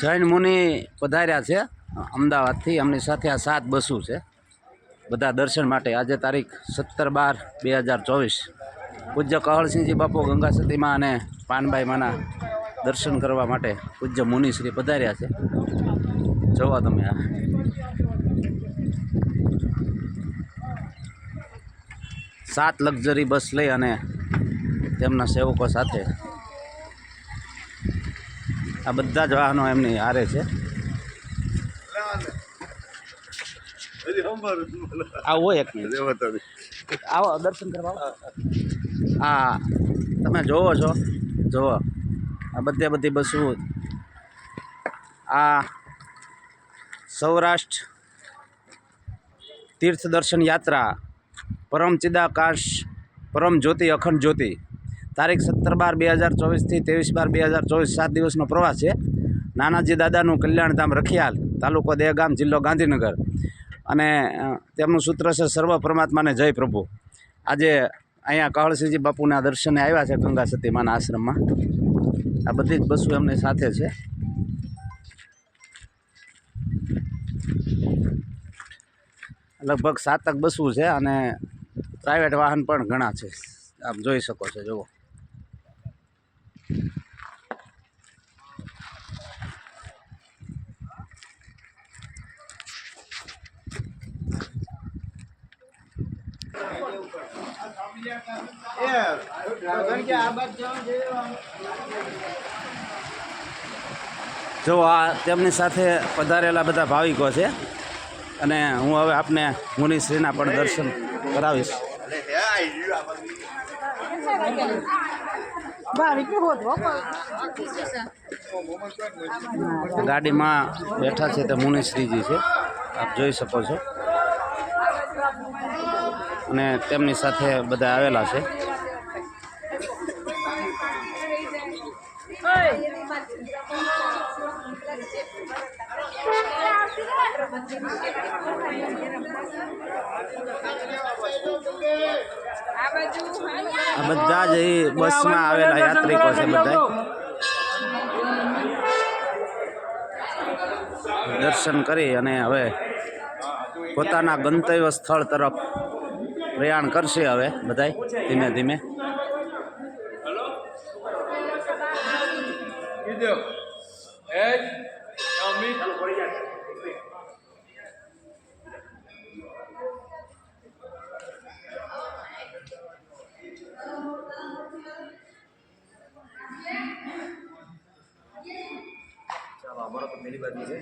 જૈન મુનિ પધાર્યા છે. અમદાવાદથી અમની સાથે આ સાત બસો છે. બધા દર્શન માટે આજે તારીખ સત્તર બાર બે હજાર ચોવીસ. પૂજ્ય કહળસિંહજી બાપુ ગંગા સતીમાં અને પાનબાઈ માના દર્શન કરવા માટે પૂજ્ય મુનિશ્રી પધાર્યા છે. જોવા તમે આ. સાત લક્ઝરી બસ લઈ અને તેમના સેવકો સાથે આ બધા જ વાહનો એમની હારે છે. આવો એક મિનિટ. આવો દર્શન કરવા આ તમે જોવો છો. જોવો. આ બધે બધી બસો. આ સૌરાષ્ટ્ર તીર્થ દર્શન યાત્રા પરમ ચિદાકાશ પરમ જ્યોતિ અખંડ જ્યોતિ. તારીખ સત્તર બાર બે હજાર ચોવીસથી ત્રેવીસ બાર બે હજાર ચોવીસ સાત દિવસનો પ્રવાસ છે. નાનાજી દાદાનું કલ્યાણધામ રખિયાલ તાલુકો દેહગામ જિલ્લો ગાંધીનગર. અને તેમનું સૂત્ર છે સર્વ પરમાત્માને જય પ્રભુ. આજે અહીંયા કહળસિંહજી બાપુના દર્શને આવ્યા છે ગંગા સતીમાના આશ્રમમાં. આ બધી જ બસો એમની સાથે છે. લગભગ સાતક બસો છે અને પ્રાઇવેટ વાહન પણ ઘણા છે. આપ જોઈ શકો છો, જુઓ. જો આ તેમની સાથે પધારેલા બધા ભાવિકો છે, અને હું હવે આપને મુનિશ્રીના પણ દર્શન કરાવીશ. ગાડીમાં બેઠા છે તે મુનિશ્રીજી છે, આપ જોઈ શકો છો. અને તેમની સાથે બધા આવેલા છે. બધા જ એ બસમાં આવેલા યાત્રિકો છે બધા દર્શન કરી અને હવે પોતાના ગંતવ્ય સ્થળ તરફ પ્રયાણ કરશે હવે બધાય ધીમે ધીમે. અમારો તો પહેલી બાજુ છે